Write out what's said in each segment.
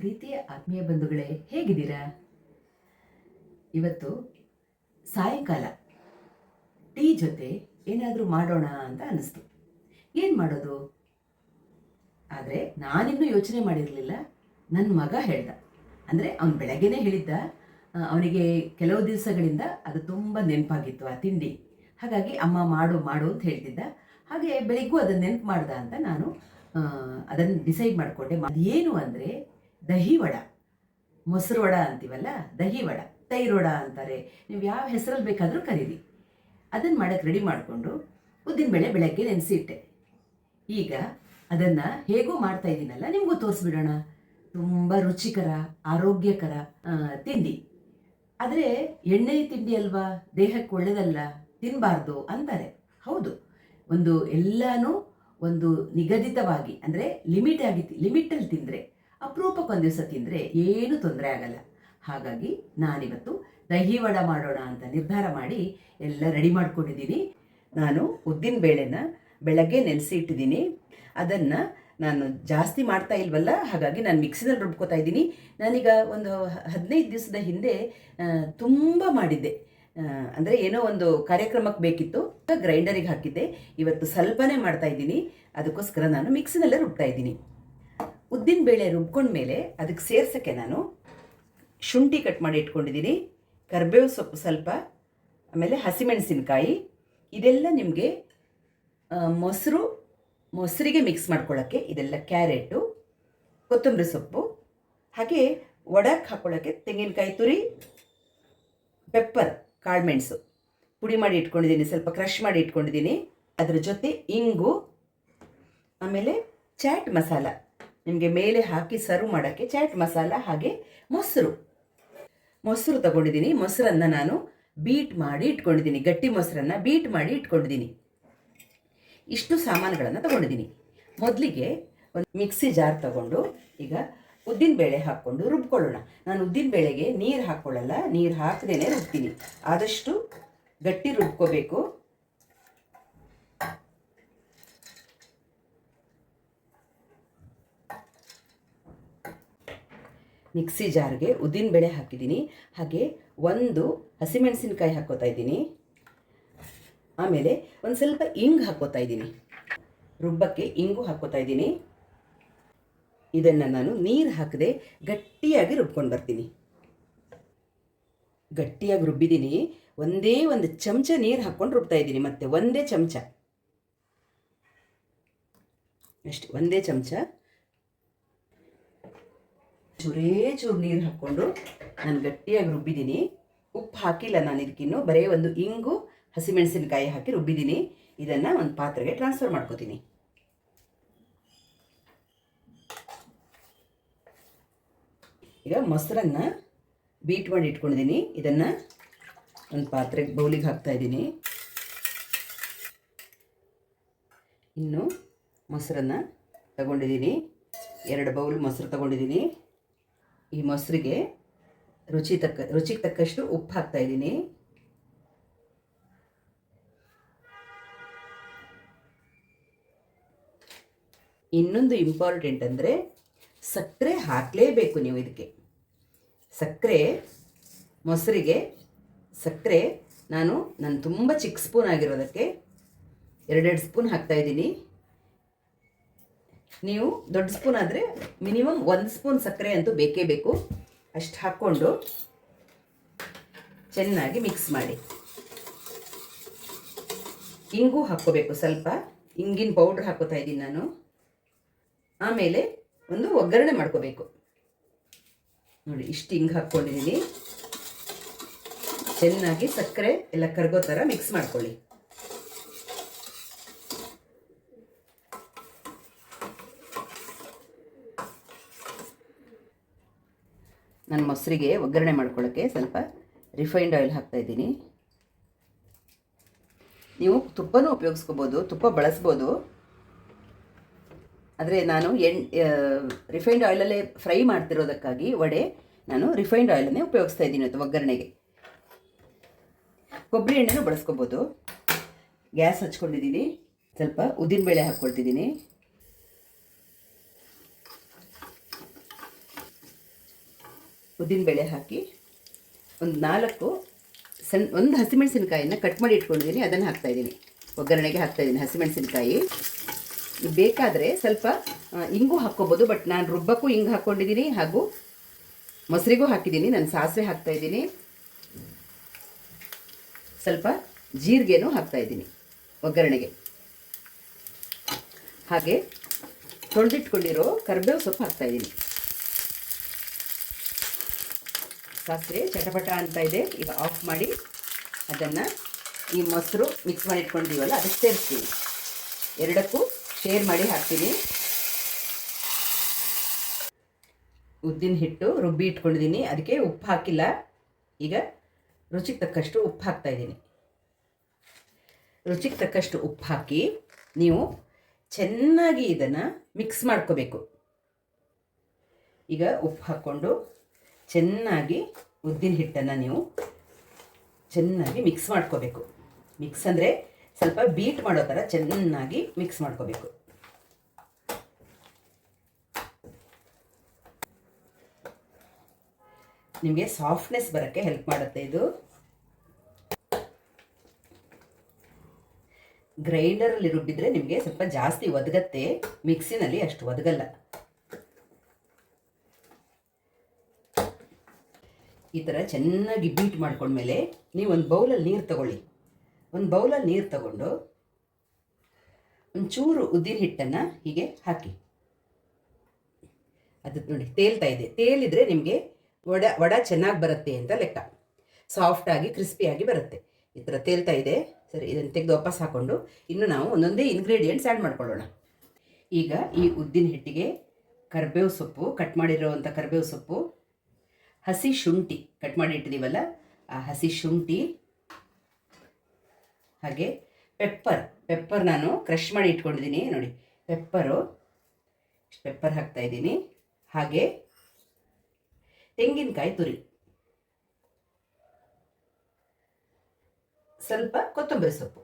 ಪ್ರೀತಿಯ ಆತ್ಮೀಯ ಬಂಧುಗಳೇ, ಹೇಗಿದ್ದೀರಾ? ಇವತ್ತು ಸಾಯಂಕಾಲ. ಟೀ ಜೊತೆ ಏನಾದರೂ ಮಾಡೋಣ ಅಂತ ಅನಿಸ್ತು ಏನು ಮಾಡೋದು? ಆದರೆ ನಾನಿನ್ನೂ ಯೋಚನೆ ಮಾಡಿರಲಿಲ್ಲ. ನನ್ನ ಮಗ ಹೇಳ್ದ. ಅಂದರೆ ಅವನು ಬೆಳಗ್ಗೆನೇ ಹೇಳಿದ್ದ. ಅವನಿಗೆ ಕೆಲವು ದಿವಸಗಳಿಂದ ಅದು ತುಂಬ ನೆನಪಾಗಿತ್ತು ಆ ತಿಂಡಿ. ಹಾಗಾಗಿ ಅಮ್ಮ ಮಾಡು ಮಾಡು ಅಂತ ಹೇಳ್ತಿದ್ದ. ಹಾಗೆ ಬೆಳಿಗ್ಗೂ ಅದನ್ನು ನೆನಪು ಮಾಡ್ದ ಅಂತ ನಾನು ಅದನ್ನು ಡಿಸೈಡ್ ಮಾಡಿಕೊಂಡೆ. ಅದೇನು ಅಂದರೆ ದಹಿ ವಡ. ಮೊಸರು ವಡ ಅಂತೀವಲ್ಲ, ದಹಿ ವಡ, ತೈರು ವಡ ಅಂತಾರೆ. ನೀವು ಯಾವ ಹೆಸರಲ್ಲಿ ಬೇಕಾದರೂ ಕರೀರಿ. ಅದನ್ನು ಮಾಡೋಕ್ಕೆ ರೆಡಿ ಮಾಡಿಕೊಂಡು ಉದ್ದಿನಬೇಳೆ ಬೆಳಗ್ಗೆ ನೆನೆಸಿಟ್ಟೆ. ಈಗ ಅದನ್ನು ಹೇಗೂ ಮಾಡ್ತಾ ಇದ್ದೀನಲ್ಲ ನಿಮಗೂ ತೋರಿಸ್ಬಿಡೋಣ. ತುಂಬ ರುಚಿಕರ, ಆರೋಗ್ಯಕರ ತಿಂಡಿ. ಆದರೆ ಎಣ್ಣೆ ತಿಂಡಿ ಅಲ್ವಾ? ದೇಹಕ್ಕೆ ಒಳ್ಳೆಯದಲ್ಲ ತಿನ್ನಬಾರ್ದು ಅಂತಾರೆ. ಹೌದು. ಒಂದು ಎಲ್ಲನೂ ಒಂದು ನಿಗದಿತವಾಗಿ, ಅಂದರೆ ಲಿಮಿಟ್ ಆಗಿ ಲಿಮಿಟಲ್ಲಿ ತಿಂದರೆ ಅಪರೂಪಕ್ಕೊಂದು ದಿವಸ ತಿಂದರೆ ಏನು ತೊಂದರೆ ಆಗಲ್ಲ. ಹಾಗಾಗಿ ನಾನಿವತ್ತು ದಹಿ ವಡ ಮಾಡೋಣ ಅಂತ ನಿರ್ಧಾರ ಮಾಡಿ ಎಲ್ಲ ರೆಡಿ ಮಾಡ್ಕೊಂಡಿದ್ದೀನಿ. ನಾನು ಉದ್ದಿನ ಬೇಳೆನ ಬೆಳಗ್ಗೆ ನೆನೆಸಿ ಇಟ್ಟಿದ್ದೀನಿ ಅದನ್ನು ನಾನು ಜಾಸ್ತಿ ಮಾಡ್ತಾ ಇಲ್ವಲ್ಲ, ಹಾಗಾಗಿ ನಾನು ಮಿಕ್ಸಿನಲ್ಲಿ ರುಬ್ಕೋತಾ ಇದ್ದೀನಿ. ನಾನೀಗ ಒಂದು ಹದಿನೈದು ದಿವಸದ ಹಿಂದೆ ತುಂಬ ಮಾಡಿದ್ದೆ. ಅಂದರೆ ಏನೋ ಒಂದು ಕಾರ್ಯಕ್ರಮಕ್ಕೆ ಬೇಕಿತ್ತು, ಗ್ರೈಂಡರಿಗೆ ಹಾಕಿದ್ದೆ. ಇವತ್ತು ಸ್ವಲ್ಪನೇ ಮಾಡ್ತಾ ಇದ್ದೀನಿ. ಅದಕ್ಕೋಸ್ಕರ ನಾನು ಮಿಕ್ಸಿನಲ್ಲೇ ರುಬ್ತಾ ಇದ್ದೀನಿ. ಉದ್ದಿನ ಬೇಳೆ ರುಬ್ಕೊಂಡ್ಮೇಲೆ ಅದಕ್ಕೆ ಸೇರ್ಸೋಕ್ಕೆ ನಾನು ಶುಂಠಿ ಕಟ್ ಮಾಡಿ ಇಟ್ಕೊಂಡಿದ್ದೀನಿ, ಕರ್ಬೇವು ಸೊಪ್ಪು ಸ್ವಲ್ಪ, ಆಮೇಲೆ ಹಸಿಮೆಣಸಿನಕಾಯಿ. ಇದೆಲ್ಲ ನಿಮಗೆ ಮೊಸರು, ಮೊಸರಿಗೆ ಮಿಕ್ಸ್ ಮಾಡ್ಕೊಳ್ಳೋಕ್ಕೆ ಇದೆಲ್ಲ ಕ್ಯಾರೆಟು, ಕೊತ್ತಂಬರಿ ಸೊಪ್ಪು, ಹಾಗೆ ಒಡಕ್ಕೆ ಹಾಕ್ಕೊಳ್ಳೋಕ್ಕೆ ತೆಂಗಿನಕಾಯಿ ತುರಿ ಪೆಪ್ಪರ್ ಕಾಳುಮೆಣಸು ಪುಡಿ ಮಾಡಿ ಇಟ್ಕೊಂಡಿದ್ದೀನಿ, ಸ್ವಲ್ಪ ಕ್ರಷ್ ಮಾಡಿ ಇಟ್ಕೊಂಡಿದ್ದೀನಿ. ಅದರ ಜೊತೆ ಇಂಗು, ಆಮೇಲೆ ಚಾಟ್ ಮಸಾಲ. ನಿಮಗೆ ಮೇಲೆ ಹಾಕಿ ಸರ್ವ್ ಮಾಡೋಕ್ಕೆ ಚಾಟ್ ಮಸಾಲ ಹಾಗೆ ಮೊಸರು. ಮೊಸರು ತಗೊಂಡಿದ್ದೀನಿ ಮೊಸರನ್ನು ನಾನು ಬೀಟ್ ಮಾಡಿ ಇಟ್ಕೊಂಡಿದ್ದೀನಿ ಗಟ್ಟಿ ಮೊಸರನ್ನು ಬೀಟ್ ಮಾಡಿ ಇಟ್ಕೊಂಡಿದ್ದೀನಿ ಇಷ್ಟು ಸಾಮಾನುಗಳನ್ನು ತಗೊಂಡಿದ್ದೀನಿ ಮೊದಲಿಗೆ ಒಂದು ಮಿಕ್ಸಿ ಜಾರ್ ತಗೊಂಡು ಈಗ ಉದ್ದಿನ ಬೇಳೆ ಹಾಕ್ಕೊಂಡು ರುಬ್ಕೊಳ್ಳೋಣ. ನಾನು ಉದ್ದಿನ ಬೇಳೆಗೆ ನೀರು ಹಾಕ್ಕೊಳ್ಳಲ್ಲ ನೀರು ಹಾಕದೇನೆ ರುಬ್ತೀನಿ. ಆದಷ್ಟು ಗಟ್ಟಿ ರುಬ್ಕೋಬೇಕು. ಮಿಕ್ಸಿ ಜಾರ್ಗೆ ಉದ್ದಿನ ಬೇಳೆ ಹಾಕಿದ್ದೀನಿ. ಹಾಗೆ ಒಂದು ಹಸಿಮೆಣಸಿನಕಾಯಿ ಹಾಕೋತಾ ಇದ್ದೀನಿ. ಆಮೇಲೆ ಒಂದು ಸ್ವಲ್ಪ ಇಂಗು ಹಾಕೋತಾ ಇದ್ದೀನಿ. ರುಬ್ಬಕ್ಕೆ ಇಂಗು ಹಾಕೋತಾ ಇದ್ದೀನಿ. ಇದನ್ನು ನಾನು ನೀರು ಹಾಕದೆ ಗಟ್ಟಿಯಾಗಿ ರುಬ್ಕೊಂಡು ಬರ್ತೀನಿ. ಗಟ್ಟಿಯಾಗಿ ರುಬ್ಬಿದ್ದೀನಿ. ಒಂದೇ ಒಂದು ಚಮಚ ನೀರು ಹಾಕ್ಕೊಂಡು ರುಬ್ತಾ ಇದ್ದೀನಿ. ಮತ್ತೆ ಒಂದೇ ಚಮಚ. ಅಷ್ಟೇ, ಒಂದೇ ಚಮಚ. ಚೂರೇ ಚೂರು ನೀರು ಹಾಕ್ಕೊಂಡು ನಾನು ಗಟ್ಟಿಯಾಗಿ ರುಬ್ಬಿದ್ದೀನಿ. ಉಪ್ಪು ಹಾಕಿಲ್ಲ ನಾನು ಇದಕ್ಕಿನ್ನು ಬರೀ ಒಂದು ಇಂಗು ಹಸಿಮೆಣಸಿನಕಾಯಿ ಹಾಕಿ ರುಬ್ಬಿದ್ದೀನಿ. ಇದನ್ನು ಒಂದು ಪಾತ್ರೆಗೆ ಟ್ರಾನ್ಸ್ಫರ್ ಮಾಡ್ಕೋತೀನಿ. ಈಗ ಮೊಸರನ್ನು ಬೀಟ್ ಮಾಡಿ ಇಟ್ಕೊಂಡಿದ್ದೀನಿ. ಇದನ್ನು ಒಂದು ಪಾತ್ರೆಗೆ ಬೌಲಿಗೆ ಹಾಕ್ತಾ ಇದ್ದೀನಿ. ಇನ್ನು ಮೊಸರನ್ನು ತಗೊಂಡಿದ್ದೀನಿ. ಎರಡು ಬೌಲ್ ಮೊಸರು ತಗೊಂಡಿದ್ದೀನಿ. ಈ ಮೊಸರಿಗೆ ರುಚಿ ತಕ್ಕ, ರುಚಿಗೆ ತಕ್ಕಷ್ಟು ಉಪ್ಪು ಹಾಕ್ತಾ ಇದ್ದೀನಿ. ಇನ್ನೊಂದು ಇಂಪಾರ್ಟೆಂಟ್ ಅಂದರೆ ಸಕ್ಕರೆ ಹಾಕಲೇಬೇಕು ನೀವು ಇದಕ್ಕೆ. ಸಕ್ಕರೆ, ಮೊಸರಿಗೆ ಸಕ್ಕರೆ ನಾನು ನಾನು ತುಂಬ ಚಿಕ್ಕ ಸ್ಪೂನ್ ಆಗಿರೋದಕ್ಕೆ ಎರಡೆರಡು ಸ್ಪೂನ್ ಹಾಕ್ತಾ ಇದ್ದೀನಿ. ನೀವು ದೊಡ್ಡ ಸ್ಪೂನ್ ಆದರೆ ಮಿನಿಮಮ್ ಒಂದು ಸ್ಪೂನ್ ಸಕ್ಕರೆ ಅಂತೂ ಬೇಕೇ ಬೇಕು. ಅಷ್ಟು ಹಾಕ್ಕೊಂಡು ಚೆನ್ನಾಗಿ ಮಿಕ್ಸ್ ಮಾಡಿ. ಇಂಗು ಹಾಕ್ಕೋಬೇಕು ಸ್ವಲ್ಪ. ಇಂಗಿನ ಪೌಡ್ರ್ ಹಾಕೋತಾ ಇದ್ದೀನಿ ನಾನು. ಆಮೇಲೆ ಒಂದು ಒಗ್ಗರಣೆ ಮಾಡ್ಕೋಬೇಕು. ನೋಡಿ, ಇಷ್ಟು ಹಿಂಗೆ ಹಾಕ್ಕೊಂಡಿದ್ದೀನಿ. ಚೆನ್ನಾಗಿ ಸಕ್ಕರೆ ಎಲ್ಲ ಕರಗೋ ಥರ ಮಿಕ್ಸ್ ಮಾಡ್ಕೊಳ್ಳಿ. ನಾನು ಮೊಸರಿಗೆ ಒಗ್ಗರಣೆ ಮಾಡ್ಕೊಳ್ಳೋಕ್ಕೆ ಸ್ವಲ್ಪ ರಿಫೈನ್ಡ್ ಆಯಿಲ್ ಹಾಕ್ತಾ ಇದ್ದೀನಿ. ನೀವು ತುಪ್ಪನೂ ಉಪಯೋಗಿಸ್ಕೋಬೋದು, ತುಪ್ಪ ಬಳಸ್ಬೋದು. ಆದರೆ ನಾನು ಎಣ್ ರಿಫೈನ್ಡ್ ಆಯಿಲಲ್ಲೇ ಫ್ರೈ ಮಾಡ್ತಿರೋದಕ್ಕಾಗಿ ವಡೆ ನಾನು ರಿಫೈನ್ಡ್ ಆಯಿಲನ್ನೇ ಉಪಯೋಗಿಸ್ತಾ ಇದ್ದೀನಿ ಇವತ್ತು ಒಗ್ಗರಣೆಗೆ. ಕೊಬ್ಬರಿ ಎಣ್ಣೆನೂ ಬಳಸ್ಕೋಬೋದು. ಗ್ಯಾಸ್ ಹಚ್ಕೊಂಡಿದ್ದೀನಿ. ಸ್ವಲ್ಪ ಉದ್ದಿನಬೇಳೆ ಹಾಕ್ಕೊಳ್ತಿದ್ದೀನಿ. ಉದ್ದಿನಬೇಳೆ ಹಾಕಿ ಒಂದು ನಾಲ್ಕು ಸಣ್ಣ ಒಂದು ಹಸಿಮೆಣಸಿನಕಾಯಿನ ಕಟ್ ಮಾಡಿ ಇಟ್ಕೊಂಡಿದ್ದೀನಿ. ಅದನ್ನು ಹಾಕ್ತಾಯಿದ್ದೀನಿ ಒಗ್ಗರಣೆಗೆ ಹಾಕ್ತಾಯಿದ್ದೀನಿ ಹಸಿಮೆಣಸಿನಕಾಯಿ. ಬೇಕಾದರೆ ಸ್ವಲ್ಪ ಇಂಗು ಹಾಕ್ಕೋಬೋದು, ಬಟ್ ನಾನು ರುಬ್ಬಕ್ಕೂ ಹಿಂಗೆ ಹಾಕ್ಕೊಂಡಿದ್ದೀನಿ ಹಾಗೂ ಮೊಸರಿಗೂ ಹಾಕಿದ್ದೀನಿ. ನಾನು ಸಾಸಿವೆ ಹಾಕ್ತಾಯಿದ್ದೀನಿ ಸ್ವಲ್ಪ ಜೀರಿಗೆನೂ ಹಾಕ್ತಾಯಿದ್ದೀನಿ ಒಗ್ಗರಣೆಗೆ. ಹಾಗೆ ತೊಳೆದಿಟ್ಕೊಂಡಿರೋ ಕರ್ಬೇವು ಸೊಪ್ಪು ಹಾಕ್ತಾಯಿದ್ದೀನಿ ಸಾಸಿವೆ ಚಟಪಟ ಅಂತ ಇದೆ. ಈಗ ಆಫ್ ಮಾಡಿ ಅದನ್ನು ಈ ಮೊಸರು ಮಿಕ್ಸ್ ಮಾಡಿ ಇಟ್ಕೊಂಡಿದ್ದೀವಲ್ಲ ಅದಕ್ಕೆ ಸೇರಿಸ್ತೀನಿ. ಎರಡಕ್ಕೂ ಶೇರ್ ಮಾಡಿ ಹಾಕ್ತೀನಿ. ಉದ್ದಿನ ಹಿಟ್ಟು ರುಬ್ಬಿ ಇಟ್ಕೊಂಡಿದ್ದೀನಿ ಅದಕ್ಕೆ ಉಪ್ಪು ಹಾಕಿಲ್ಲ. ಈಗ ರುಚಿಗೆ ತಕ್ಕಷ್ಟು ಉಪ್ಪು ಹಾಕ್ತಾ ಇದ್ದೀನಿ. ರುಚಿಗೆ ತಕ್ಕಷ್ಟು ಉಪ್ಪು ಹಾಕಿ ನೀವು ಚೆನ್ನಾಗಿ ಇದನ್ನು ಮಿಕ್ಸ್ ಮಾಡ್ಕೋಬೇಕು. ಈಗ ಉಪ್ಪು ಹಾಕ್ಕೊಂಡು ಚೆನ್ನಾಗಿ ಉದ್ದಿನ ಹಿಟ್ಟನ್ನು ನೀವು ಚೆನ್ನಾಗಿ ಮಿಕ್ಸ್ ಮಾಡ್ಕೋಬೇಕು. ಮಿಕ್ಸ್ ಅಂದರೆ ಸ್ವಲ್ಪ ಬೀಟ್ ಮಾಡೋ ಥರ ಚೆನ್ನಾಗಿ ಮಿಕ್ಸ್ ಮಾಡ್ಕೋಬೇಕು. ನಿಮಗೆ ಸಾಫ್ಟ್ನೆಸ್ ಬರೋಕ್ಕೆ ಹೆಲ್ಪ್ ಮಾಡುತ್ತೆ ಇದು. ಗ್ರೈಂಡರಲ್ಲಿ ರುಬ್ಬಿದ್ರೆ ನಿಮಗೆ ಸ್ವಲ್ಪ ಜಾಸ್ತಿ ಒದಗತ್ತೆ. ಮಿಕ್ಸಿನಲ್ಲಿ ಅಷ್ಟು ಒದಗಲ್ಲ. ಈ ಥರ ಚೆನ್ನಾಗಿ ಬೀಟ್ ಮಾಡ್ಕೊಂಡ್ಮೇಲೆ ನೀವು ಒಂದು ಬೌಲಲ್ಲಿ ನೀರು ತಗೊಳ್ಳಿ. ಒಂದು ಬೌಲಲ್ಲಿ ನೀರು ತಗೊಂಡು ಒಂಚೂರು ಉದ್ದಿನ ಹಿಟ್ಟನ್ನು ಹೀಗೆ ಹಾಕಿ. ಅದು ನೋಡಿ, ತೇಲ್ತಾ ಇದೆ. ತೇಲಿದರೆ ನಿಮಗೆ ವಡ ವಡ ಚೆನ್ನಾಗಿ ಬರುತ್ತೆ ಅಂತ ಲೆಕ್ಕ. ಸಾಫ್ಟಾಗಿ ಕ್ರಿಸ್ಪಿಯಾಗಿ ಬರುತ್ತೆ. ಈ ಥರ ತೇಲ್ತಾ ಇದೆ. ಸರಿ, ಇದನ್ನು ತೆಗೆದು ವಾಪಸ್ ಹಾಕ್ಕೊಂಡು ಇನ್ನು ನಾವು ಒಂದೊಂದೇ ಇಂಗ್ರೀಡಿಯೆಂಟ್ಸ್ ಆ್ಯಡ್ ಮಾಡ್ಕೊಳ್ಳೋಣ. ಈಗ ಈ ಉದ್ದಿನ ಹಿಟ್ಟಿಗೆ ಕರಿಬೇವು ಸೊಪ್ಪು ಕಟ್ ಮಾಡಿರೋವಂಥ ಕರಿಬೇವು ಸೊಪ್ಪು ಹಸಿ ಶುಂಠಿ ಕಟ್ ಮಾಡಿ ಇಟ್ಟಿದ್ದೀವಲ್ಲ ಆ ಹಸಿ ಶುಂಠಿ, ಹಾಗೆ ಪೆಪ್ಪರ್ ಪೆಪ್ಪರ್ ನಾನು ಕ್ರಷ್ ಮಾಡಿ ಇಟ್ಕೊಂಡಿದ್ದೀನಿ ನೋಡಿ ಪೆಪ್ಪರು ಪೆಪ್ಪರ್ ಹಾಕ್ತಾ ಇದ್ದೀನಿ. ಹಾಗೆ ತೆಂಗಿನಕಾಯಿ ತುರಿ. ಸ್ವಲ್ಪ ಕೊತ್ತಂಬರಿ ಸೊಪ್ಪು.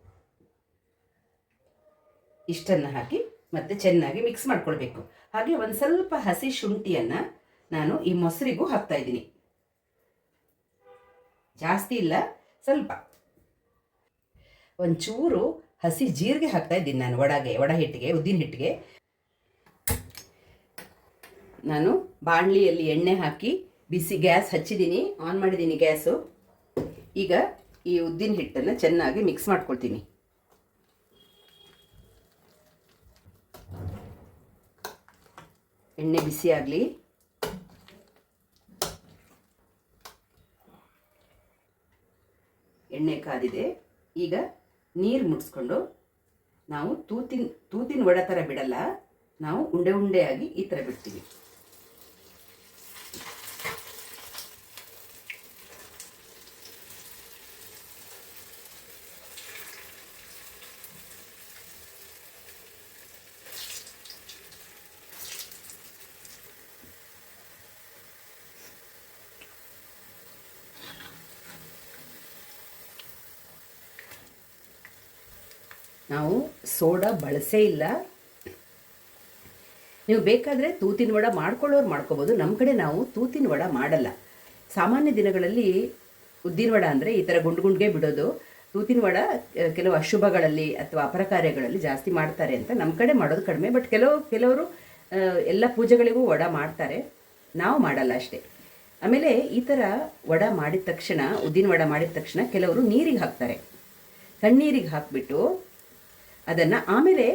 ಇಷ್ಟನ್ನು ಹಾಕಿ ಮತ್ತೆ ಚೆನ್ನಾಗಿ ಮಿಕ್ಸ್ ಮಾಡ್ಕೊಳ್ಬೇಕು. ಹಾಗೆ ಒಂದು ಸ್ವಲ್ಪ ಹಸಿ ಶುಂಠಿಯನ್ನು ನಾನು ಈ ಮೊಸರಿಗೂ ಹಾಕ್ತಾ ಇದ್ದೀನಿ. ಜಾಸ್ತಿ ಇಲ್ಲ, ಸ್ವಲ್ಪ. ಒಂಚೂರು ಹಸಿ ಜೀರಿಗೆ ಹಾಕ್ತಾ ಇದ್ದೀನಿ ನಾನು ವಡಗೆ, ವಡ ಹಿಟ್ಟಿಗೆ, ಉದ್ದಿನ ಹಿಟ್ಟಿಗೆ. ನಾನು ಬಾಣಲಿಯಲ್ಲಿ ಎಣ್ಣೆ ಹಾಕಿ ಬಿಸಿ ಗ್ಯಾಸ್ ಹಚ್ಚಿದ್ದೀನಿ, ಆನ್ ಮಾಡಿದ್ದೀನಿ ಗ್ಯಾಸು. ಈಗ ಈ ಉದ್ದಿನ ಹಿಟ್ಟನ್ನು ಚೆನ್ನಾಗಿ ಮಿಕ್ಸ್ ಮಾಡ್ಕೊಳ್ತೀನಿ. ಎಣ್ಣೆ ಬಿಸಿ ಕಾದಿದೆ. ಈಗ ನೀರು ಮುಡಿಸ್ಕೊಂಡು ನಾವು ತೂತಿನ ತೂತಿನ ಒಡೆ ಥರ ಬಿಡಲ್ಲ. ನಾವು ಉಂಡೆ ಉಂಡೆಯಾಗಿ ಈ ಥರ ಬಿಡ್ತೀವಿ. ನಾವು ಸೋಡಾ ಬಳಸೇ ಇಲ್ಲ. ನೀವು ಬೇಕಾದರೆ ತೂತಿನ ವಡ ಮಾಡ್ಕೊಳ್ಳೋರು ಮಾಡ್ಕೋಬೋದು. ನಮ್ಮ ಕಡೆ ನಾವು ತೂತಿನ ವಡ ಮಾಡಲ್ಲ. ಸಾಮಾನ್ಯ ದಿನಗಳಲ್ಲಿ ಉದ್ದಿನ ವಡ ಅಂದರೆ ಈ ಥರ ಗುಂಡು ಗುಂಡ್ಗೆ ಬಿಡೋದು. ತೂತಿನ ವಡ ಕೆಲವು ಅಶುಭಗಳಲ್ಲಿ ಅಥವಾ ಅಪರ ಕಾರ್ಯಗಳಲ್ಲಿ ಜಾಸ್ತಿ ಮಾಡ್ತಾರೆ ಅಂತ ನಮ್ಮ ಕಡೆ ಮಾಡೋದು ಕಡಿಮೆ. ಬಟ್ ಕೆಲವು, ಕೆಲವರು ಎಲ್ಲ ಪೂಜೆಗಳಿಗೂ ವಡ ಮಾಡ್ತಾರೆ. ನಾವು ಮಾಡಲ್ಲ ಅಷ್ಟೇ. ಆಮೇಲೆ ಈ ಥರ ವಡ ಮಾಡಿದ ತಕ್ಷಣ, ಉದ್ದಿನ ವಡ ಮಾಡಿದ ತಕ್ಷಣ ಕೆಲವರು ನೀರಿಗೆ ಹಾಕ್ತಾರೆ. ತಣ್ಣೀರಿಗೆ ಹಾಕಿಬಿಟ್ಟು ಅದನ್ನು ಆಮೇಲೆ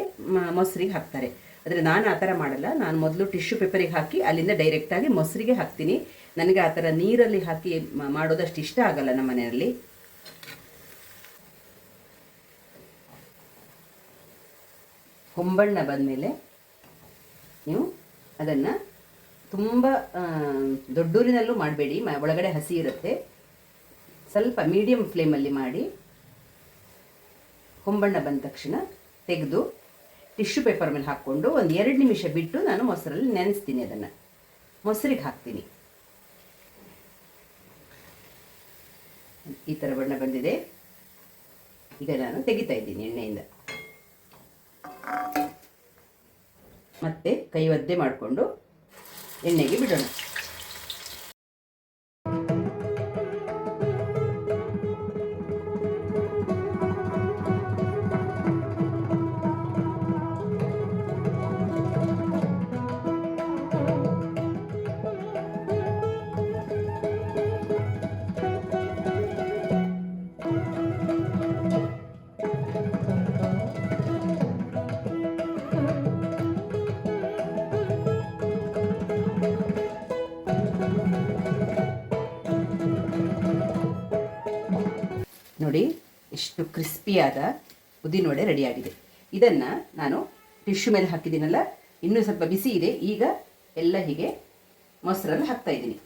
ಮೊಸರಿಗೆ ಹಾಕ್ತಾರೆ. ಆದರೆ ನಾನು ಆ ಥರ ಮಾಡಲ್ಲ. ನಾನು ಮೊದಲು ಟಿಶ್ಯೂ ಪೇಪರಿಗೆ ಹಾಕಿ ಅಲ್ಲಿಂದ ಡೈರೆಕ್ಟಾಗಿ ಮೊಸರಿಗೆ ಹಾಕ್ತೀನಿ. ನನಗೆ ಆ ಥರ ನೀರಲ್ಲಿ ಹಾಕಿ ಮಾಡೋದಷ್ಟು ಇಷ್ಟ ಆಗಲ್ಲ ನಮ್ಮ ಮನೆಯಲ್ಲಿ. ಹೊಂಬಣ್ಣ ಬಂದಮೇಲೆ ನೀವು ಅದನ್ನು ತುಂಬ ದೊಡ್ಡೂರಿನಲ್ಲೂ ಮಾಡಬೇಡಿ. ಒಳಗಡೆ ಹಸಿ ಇರುತ್ತೆ. ಸ್ವಲ್ಪ ಮೀಡಿಯಮ್ ಫ್ಲೇಮಲ್ಲಿ ಮಾಡಿ. ಹೊಂಬಣ್ಣ ಬಂದ ತಕ್ಷಣ ತೆಗೆದು ಟಿಶ್ಯೂ ಪೇಪರ್ ಮೇಲೆ ಹಾಕ್ಕೊಂಡು ಒಂದು ಎರಡು ನಿಮಿಷ ಬಿಟ್ಟು ನಾನು ಮೊಸರಲ್ಲಿ ನೆನೆಸ್ತೀನಿ ಅದನ್ನು. ಮೊಸರಿಗೆ ಹಾಕ್ತೀನಿ. ಈ ಥರ ಬಣ್ಣ ಬಂದಿದೆ. ಈಗ ನಾನು ತೆಗಿತಾ ಇದ್ದೀನಿ ಎಣ್ಣೆಯಿಂದ. ಮತ್ತೆ ಕೈ ಒದ್ದೆ ಮಾಡಿಕೊಂಡು ಎಣ್ಣೆಗೆ ಬಿಡೋಣ. ನೋಡಿ, ಎಷ್ಟು ಕ್ರಿಸ್ಪಿಯಾದ ರೆಡಿ ರೆಡಿಯಾಗಿದೆ ಇದನ್ನು ನಾನು ಟಿಶ್ಯೂ ಮೇಲೆ ಹಾಕಿದ್ದೀನಲ್ಲ, ಇನ್ನೂ ಸ್ವಲ್ಪ ಬಿಸಿ ಇದೆ, ಈಗ ಎಲ್ಲ ಹೀಗೆ ಮೊಸರಲ್ಲಿ ಹಾಕ್ತಾ ಇದ್ದೀನಿ.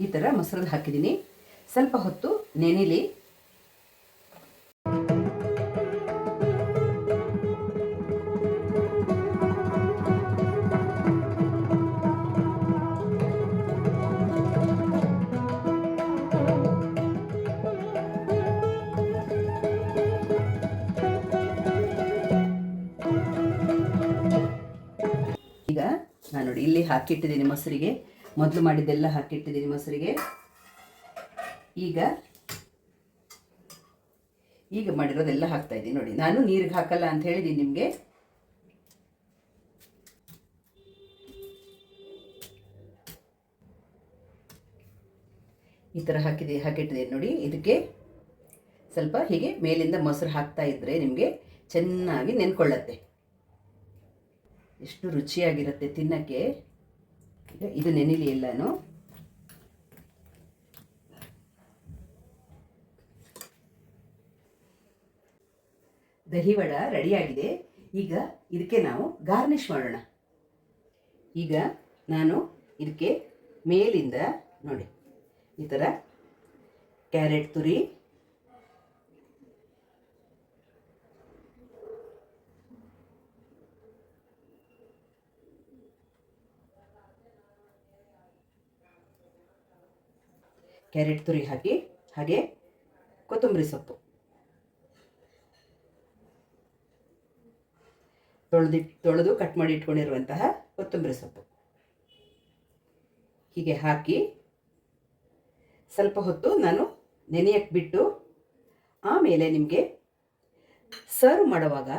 ಈ ಥರ ಮೊಸರಲ್ಲಿ ಹಾಕಿದ್ದೀನಿ. ಸ್ವಲ್ಪ ಹೊತ್ತು ನೆನೆಲಿ ಹಾಕಿಟ್ಟಿದ್ದೀನಿ ಮೊಸರಿಗೆ. ಮೊದಲು ಮಾಡಿದ್ದೆಲ್ಲ ಹಾಕಿಟ್ಟಿದ್ದೀನಿ ಮೊಸರಿಗೆ. ಈಗ ಈಗ ಮಾಡಿರೋದೆಲ್ಲ ಹಾಕ್ತಾ ಇದ್ದೀನಿ ನೋಡಿ. ನಾನು ನೀರಿಗೆ ಹಾಕಲ್ಲ ಅಂತ ಹೇಳಿದ್ದೀನಿ ನಿಮಗೆ. ಈ ಥರ ಹಾಕಿದೆ ಹಾಕಿಟ್ಟಿದ್ದೀನಿ ನೋಡಿ. ಇದಕ್ಕೆ ಸ್ವಲ್ಪ ಹೀಗೆ ಮೇಲಿಂದ ಮೊಸರು ಹಾಕ್ತಾ ಇದ್ದರೆ ನಿಮಗೆ ಚೆನ್ನಾಗಿ ನೆನ್ಕೊಳ್ಳತ್ತೆ. ಎಷ್ಟು ರುಚಿಯಾಗಿರುತ್ತೆ ತಿನ್ನಕ್ಕೆ. ಇದು ನೆನಿಲಿ ಎಲ್ಲನೂ. ದಹಿವಡ ರೆಡಿಯಾಗಿದೆ. ಈಗ ಇದಕ್ಕೆ ನಾವು ಗಾರ್ನಿಷ್ ಮಾಡೋಣ. ಈಗ ನಾನು ಇದಕ್ಕೆ ಮೇಲಿಂದ ನೋಡಿ, ಈ ಥರ ಕ್ಯಾರೆಟ್ ತುರಿ ಕ್ಯಾರೆಟ್ ತುರಿ ಹಾಕಿ, ಹಾಗೆ ಕೊತ್ತಂಬರಿ ಸೊಪ್ಪು. ತೊಳೆದಿ, ತೊಳೆದು ಕಟ್ ಮಾಡಿ ಇಟ್ಕೊಂಡಿರುವಂತಹ ಕೊತ್ತಂಬರಿ ಸೊಪ್ಪು. ಹೀಗೆ ಹಾಕಿ ಸ್ವಲ್ಪ ಹೊತ್ತು ನಾನು ನೆನೆಯಕ್ಕೆ ಬಿಟ್ಟು ಆಮೇಲೆ ನಿಮಗೆ ಸರ್ವ್ ಮಾಡುವಾಗ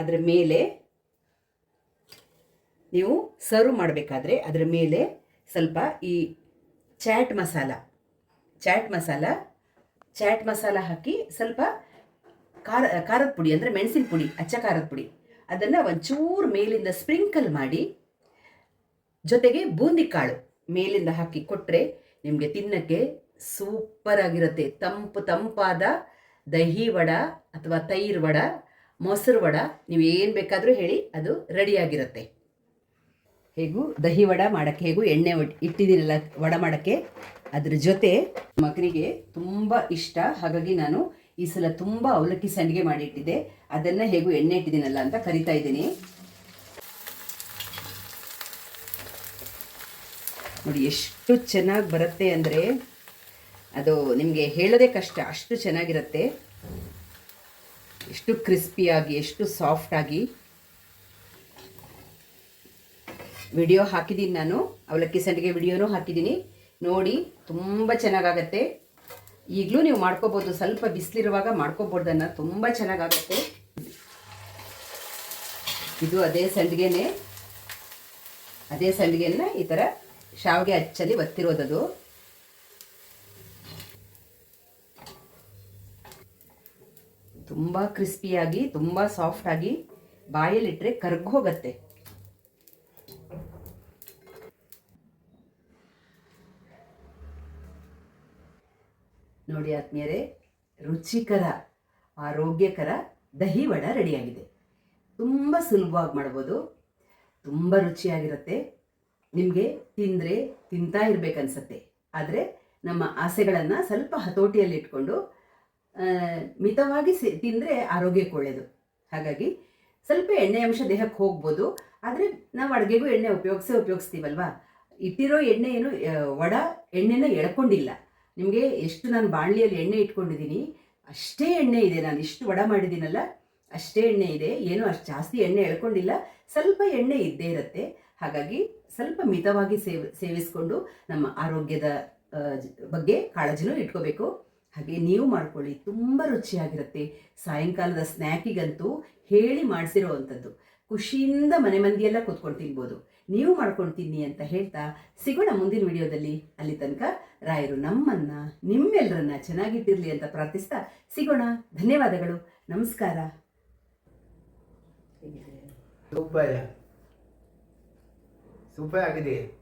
ಅದರ ಮೇಲೆ ನೀವು ಸರ್ವ್ ಮಾಡಬೇಕಾದ್ರೆ ಅದರ ಮೇಲೆ ಸ್ವಲ್ಪ ಈ ಚಾಟ್ ಮಸಾಲ ಚಾಟ್ ಮಸಾಲ ಚಾಟ್ ಮಸಾಲ ಹಾಕಿ ಸ್ವಲ್ಪ ಖಾರ, ಖಾರದ ಪುಡಿ ಅಂದರೆ ಮೆಣಸಿನ ಪುಡಿ, ಅಚ್ಚ ಖಾರದ ಪುಡಿ. ಅದನ್ನು ಒಂಚೂರು ಮೇಲಿಂದ ಸ್ಪ್ರಿಂಕಲ್ ಮಾಡಿ, ಜೊತೆಗೆ ಬೂಂದಿ ಕಾಳು ಮೇಲಿಂದ ಹಾಕಿ ಕೊಟ್ಟರೆ ನಿಮಗೆ ತಿನ್ನಕ್ಕೆ ಸೂಪರ್ ಆಗಿರುತ್ತೆ. ತಂಪು ತಂಪಾದ ದಹಿ ವಡ ಅಥವಾ ತೈರ್ ವಡ, ಮೊಸರು ವಡ, ನೀವು ಏನು ಬೇಕಾದರೂ ಹೇಳಿ ಅದು ರೆಡಿಯಾಗಿರುತ್ತೆ ಹೇಗೂ ದಹಿ ವಡ ಮಾಡೋಕ್ಕೆ, ಹೇಗೂ ಎಣ್ಣೆ ಇಟ್ಟಿದ್ದೀನಲ್ಲ ವಡ ಮಾಡೋಕ್ಕೆ ಅದ್ರ ಜೊತೆ ಮಗನಿಗೆ ತುಂಬ ಇಷ್ಟ. ಹಾಗಾಗಿ ನಾನು ಈ ಸಲ ತುಂಬ ಅವಲಕ್ಕಿ ಸಂಡಿಗೆ ಮಾಡಿಟ್ಟಿದ್ದೆ. ಅದನ್ನು ಹೇಗೂ ಎಣ್ಣೆ ಇಟ್ಟಿದ್ದೀನಲ್ಲ ಅಂತ ಕರಿತಾ ಇದ್ದೀನಿ. ನೋಡಿ, ಎಷ್ಟು ಚೆನ್ನಾಗಿ ಬರುತ್ತೆ ಅಂದರೆ ಅದು ನಿಮಗೆ ಹೇಳೋದೇ ಕಷ್ಟ. ಅಷ್ಟು ಚೆನ್ನಾಗಿರುತ್ತೆ. ಎಷ್ಟು ಕ್ರಿಸ್ಪಿಯಾಗಿ ಎಷ್ಟು ಸಾಫ್ಟಾಗಿ ವಿಡಿಯೋ ಹಾಕಿದ್ದೀನಿ ನಾನು. ಅವಲಕ್ಕಿ ಸಂಡಿಗೆ ವಿಡಿಯೋನೂ ಹಾಕಿದ್ದೀನಿ. ನೋಡಿ, ತುಂಬ ಚೆನ್ನಾಗಾಗತ್ತೆ. ಈಗಲೂ ನೀವು ಮಾಡ್ಕೋಬೋದು. ಸ್ವಲ್ಪ ಬಿಸಿಲಿರುವಾಗ ಮಾಡ್ಕೋಬೋದನ್ನು ತುಂಬ ಚೆನ್ನಾಗಾಗತ್ತೆ. ಇದು ಅದೇ ಸಂಡಿಗೆನೇ. ಅದೇ ಸಂಡಿಗೆನ ಈ ಥರ ಶಾವಿಗೆ ಹಚ್ಚಲ್ಲಿ ಒತ್ತಿರೋದದು. ತುಂಬ ಕ್ರಿಸ್ಪಿಯಾಗಿ, ತುಂಬ ಸಾಫ್ಟಾಗಿ ಬಾಯಲ್ಲಿಟ್ಟರೆ ಕರ್ಗೋಗತ್ತೆ ನೋಡಿ ಆತ್ಮೀಯರೇ, ರುಚಿಕರ, ಆರೋಗ್ಯಕರ ದಹಿ ವಡ ರೆಡಿಯಾಗಿದೆ. ತುಂಬ ಸುಲಭವಾಗಿ ಮಾಡ್ಬೋದು, ತುಂಬ ರುಚಿಯಾಗಿರುತ್ತೆ. ನಿಮಗೆ ತಿಂದರೆ ತಿಂತಾ ಇರಬೇಕನ್ಸತ್ತೆ. ಆದರೆ ನಮ್ಮ ಆಸೆಗಳನ್ನು ಸ್ವಲ್ಪ ಹತೋಟಿಯಲ್ಲಿ ಇಟ್ಕೊಂಡು ಮಿತವಾಗಿ ಸಿ, ತಿಂದರೆ ಆರೋಗ್ಯಕ್ಕೆ ಒಳ್ಳೆಯದು ಹಾಗಾಗಿ ಸ್ವಲ್ಪ ಎಣ್ಣೆ ಅಂಶ ದೇಹಕ್ಕೆ ಹೋಗ್ಬೋದು. ಆದರೆ ನಾವು ಅಡುಗೆಗೂ ಎಣ್ಣೆ ಉಪಯೋಗಿಸೇ ಉಪಯೋಗಿಸ್ತೀವಲ್ವಾ? ಇಟ್ಟಿರೋ ಎಣ್ಣೆ ಏನು ವಡ ಎಣ್ಣೆನ ಎಳ್ಕೊಂಡಿಲ್ಲ. ನಿಮಗೆ ಎಷ್ಟು ನಾನು ಬಾಣಲಿಯಲ್ಲಿ ಎಣ್ಣೆ ಇಟ್ಕೊಂಡಿದ್ದೀನಿ, ಅಷ್ಟೇ ಎಣ್ಣೆ ಇದೆ, ನಾನು ಇಷ್ಟು ವಡ ಮಾಡಿದ್ದೀನಲ್ಲ, ಅಷ್ಟೇ ಎಣ್ಣೆ ಇದೆ, ಏನೂ ಅಷ್ಟು ಜಾಸ್ತಿ ಎಣ್ಣೆ ಎಳ್ಕೊಂಡಿಲ್ಲ, ಸ್ವಲ್ಪ ಎಣ್ಣೆ ಇದ್ದೇ ಇರುತ್ತೆ. ಹಾಗಾಗಿ ಸ್ವಲ್ಪ ಮಿತವಾಗಿ ಸೇವ್, ಸೇವಿಸ್ಕೊಂಡು ನಮ್ಮ ಆರೋಗ್ಯದ ಬಗ್ಗೆ ಕಾಳಜಿನೂ ಇಟ್ಕೋಬೇಕು. ಹಾಗೆ ನೀವು ಮಾಡ್ಕೊಳ್ಳಿ, ತುಂಬ ರುಚಿಯಾಗಿರುತ್ತೆ. ಸಾಯಂಕಾಲದ ಸ್ನ್ಯಾಕಿಗಂತೂ ಹೇಳಿ ಮಾಡಿಸಿರೋ ಅಂಥದ್ದು ಖುಷಿಯಿಂದ ಮನೆ ಮಂದಿಯೆಲ್ಲ ಕೂತ್ಕೊಂಡು ತಿನ್ಬೋದು. ನೀವು ಮಾಡ್ಕೊಂಡು ತಿನ್ನಿ ಅಂತ ಹೇಳ್ತಾ ಸಿಗೋಣ ಮುಂದಿನ ವಿಡಿಯೋದಲ್ಲಿ. ಅಲ್ಲಿ ತನಕ ರಾಯರು ನಮ್ಮನ್ನ ನಿಮ್ಮೆಲ್ಲರನ್ನ ಚೆನ್ನಾಗಿಟ್ಟಿರಲಿ ಅಂತ ಪ್ರಾರ್ಥಿಸ್ತಾ ಸಿಗೋಣ. ಧನ್ಯವಾದಗಳು. ನಮಸ್ಕಾರ. ಸೂಪರ್. ಸೂಪರ್ ಆಗಿದೆ.